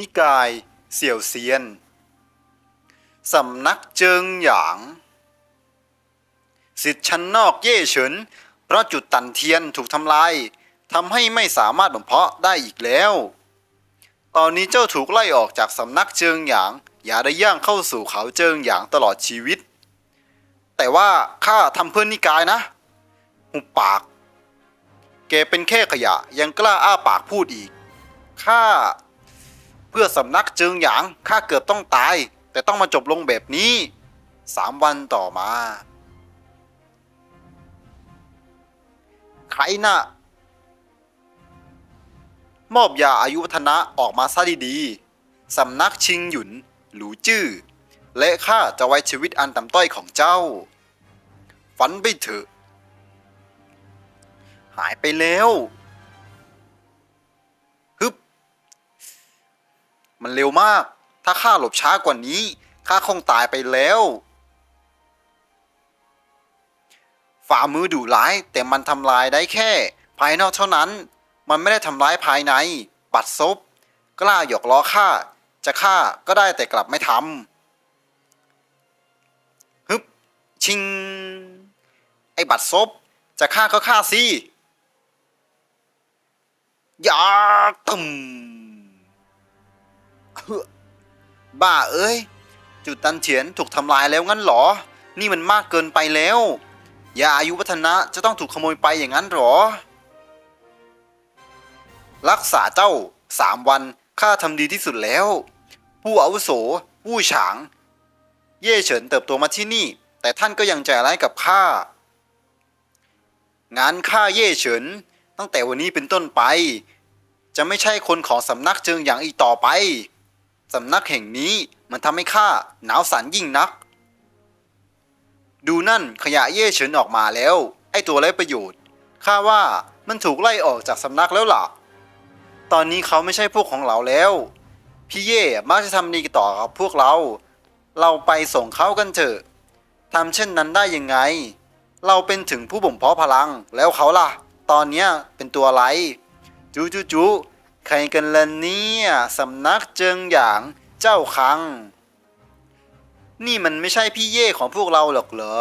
นิกายเสี่ยวเซียน สำนักเจิงหยางสิทธิ์ชั้นนอกเย่เฉินเพราะจุดตันเทียนถูกทำลายทำให้ไม่สามารถบ่มเพาะได้อีกแล้ว ตอนนี้เจ้าถูกไล่ออกจากสำนักเจิงหยาง อย่าได้ย่างเข้าสู่เขาเจิงหยางตลอดชีวิต แต่ว่าข้าทำเพื่อนนิกายนะหุบปาก แกเป็นแค่ขยะยังกล้าอ้าปากพูดอีก ข้า พื่อสำนักจิงหยางข้าเกือบต้องตาย แต่ต้องมาจบลงแบบนี้สามวันต่อมา ใครน่ะ มอบยาอายุวัฒนะออกมาซะดีๆสำนักชิงหยุน หลูจื้อ และข้าจะไว้ชีวิตอันต่ำต้อยของเจ้า ฝันไปเถอะ หายไปแล้ว มันเร็วมาก ถ้าข้าหลบช้ากว่านี้ข้าคงตายไปแล้ว ฝ่ามือดุร้ายแต่มันทำลายได้แค่ ภายนอกเท่านั้น มันไม่ได้ทำร้ายภายใน ปัดซบ กล้าหยอกล้อข้าจะฆ่าก็ได้แต่กลับไม่ทำฮึบชิง ไอ้บัดซบ จะฆ่าก็ฆ่าสิ อย่าตึม เฮ้อบ้าเอ้ย จุดตันเฉียนถูกทำลายแล้วงั้นเหรอ นี่มันมากเกินไปแล้วยาอายุวัฒนะจะต้องถูกขโมยไปอย่างนั้นเหรอ รักษาเจ้าสามวันข้าทำดีที่สุดแล้ว ผู้อาวุโส ผู้ฉาง เย่เฉินเติบโตมาที่นี่ แต่ท่านก็ยังใจร้ายกับข้างานข้าเย่เฉิน ตั้งแต่วันนี้เป็นต้นไป จะไม่ใช่คนของสำนักเจิงหยางอีกต่อไป สำนักแห่งนี้มันทำให้ข้าหนาวสันยิ่งนัก ดูนั่นขยะเย่เฉินออกมาแล้ว ไอตัวไร้ประโยชน์ข้าว่ามันถูกไล่ออกจากสำนักแล้วล่ะ ตอนนี้เขาไม่ใช่พวกของเราแล้ว พี่เย่มักจะทำดีต่อกับพวกเรา เราไปส่งเขากันเถอะทำเช่นนั้นได้ยังไง เราเป็นถึงผู้บ่มเพาะพลังแล้วเขาล่ะ ตอนเนี้ยเป็นตัวอะไรจูจูจู ใครกันล่ะเนี่ยสำนักเจิงหยางเจ้าคัง นี่มันไม่ใช่พี่เย่ของพวกเราหรอกเหรอ